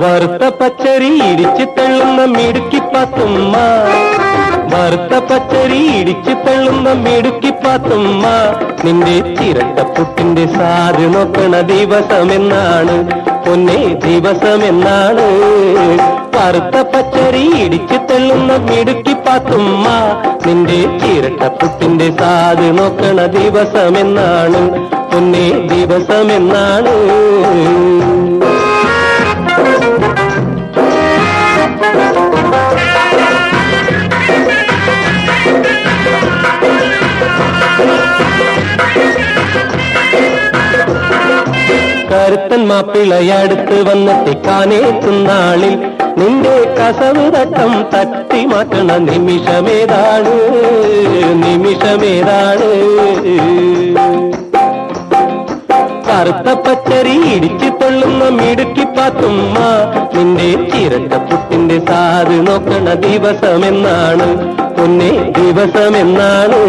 വറുത്ത പച്ചരി ഇടിച്ച് തള്ളുന്ന മിടുക്കി പാത്തുമ്മ. വറുത്ത പച്ചരി ഇടിച്ച് തള്ളുന്ന മിടുക്കി പാത്തുമ്മ. നിന്റെ ചിരട്ടപ്പുട്ടിന്റെ സാധ്യ നോക്കണ ദിവസം ദിവസമെന്നാണ്. പൊന്നെ ദിവസമെന്നാണ്. വറുത്ത പച്ചരി ഇടിച്ച് തള്ളുന്ന മിടുക്കി പാത്തുമ്മ. നിന്റെ ചിരട്ടപ്പുട്ടിന്റെ സാധ് നോക്കണ ദിവസമെന്നാണ് പൊന്നെ ദിവസമെന്നാണ്. കരുത്തൻ മാപ്പിളയടുത്ത് വന്നെത്തി കാനേത്തുന്നാളിൽ നിന്റെ കസവ് തട്ടം തട്ടി മാറ്റണ നിമിഷമേതാണ് നിമിഷമേതാണ്. കറുത്ത പച്ചരി ഇടിച്ചു തള്ളുന്ന മിടുക്കി പാത്തുമ്മ നിന്റെ ചിരട്ട പുട്ടിന്റെ സാധു നോക്കണ ദിവസമെന്നാണ് പൊന്നെ ദിവസമെന്നാണ്.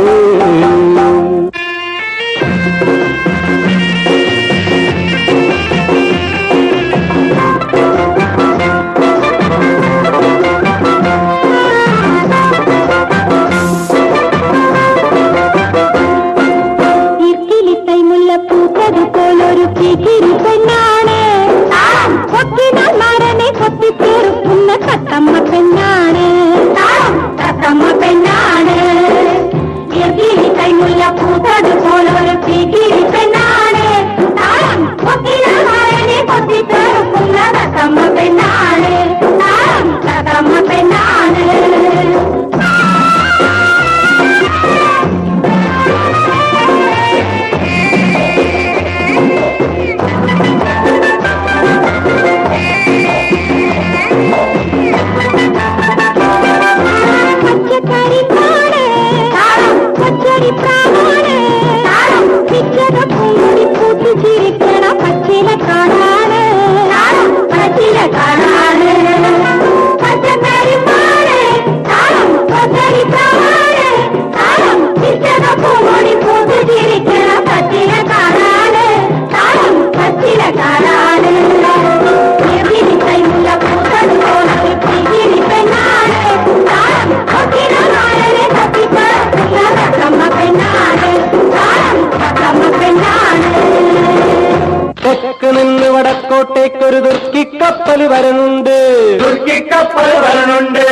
വടക്കോട്ടേക്കൊരു ദുർക്കിക്കപ്പൽ വരുന്നുണ്ട് ദുർക്കിക്കപ്പൽ വരുന്നുണ്ട്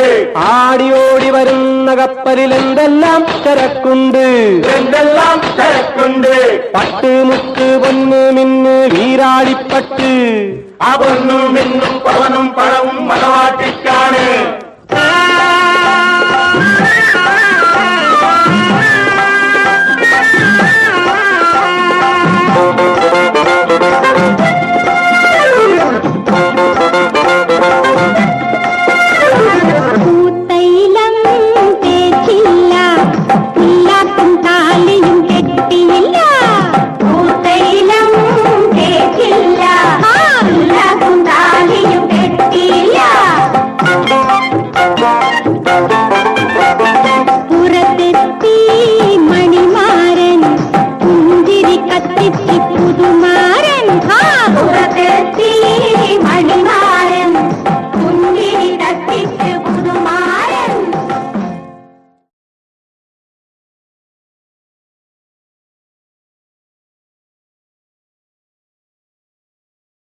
ആടി ഓടി വരുന്ന കപ്പലിൽ എന്തെല്ലാം ചരക്കുണ്ട്. എന്തെല്ലാം തിരക്കുണ്ട് പട്ട് മുക്ക് പൊന്ന് മിന്ന് വീരാടിപ്പട്ട് ആ പൊന്നും മിന്നും പവനും പഴവും മണവാട്ടിക്കാണ്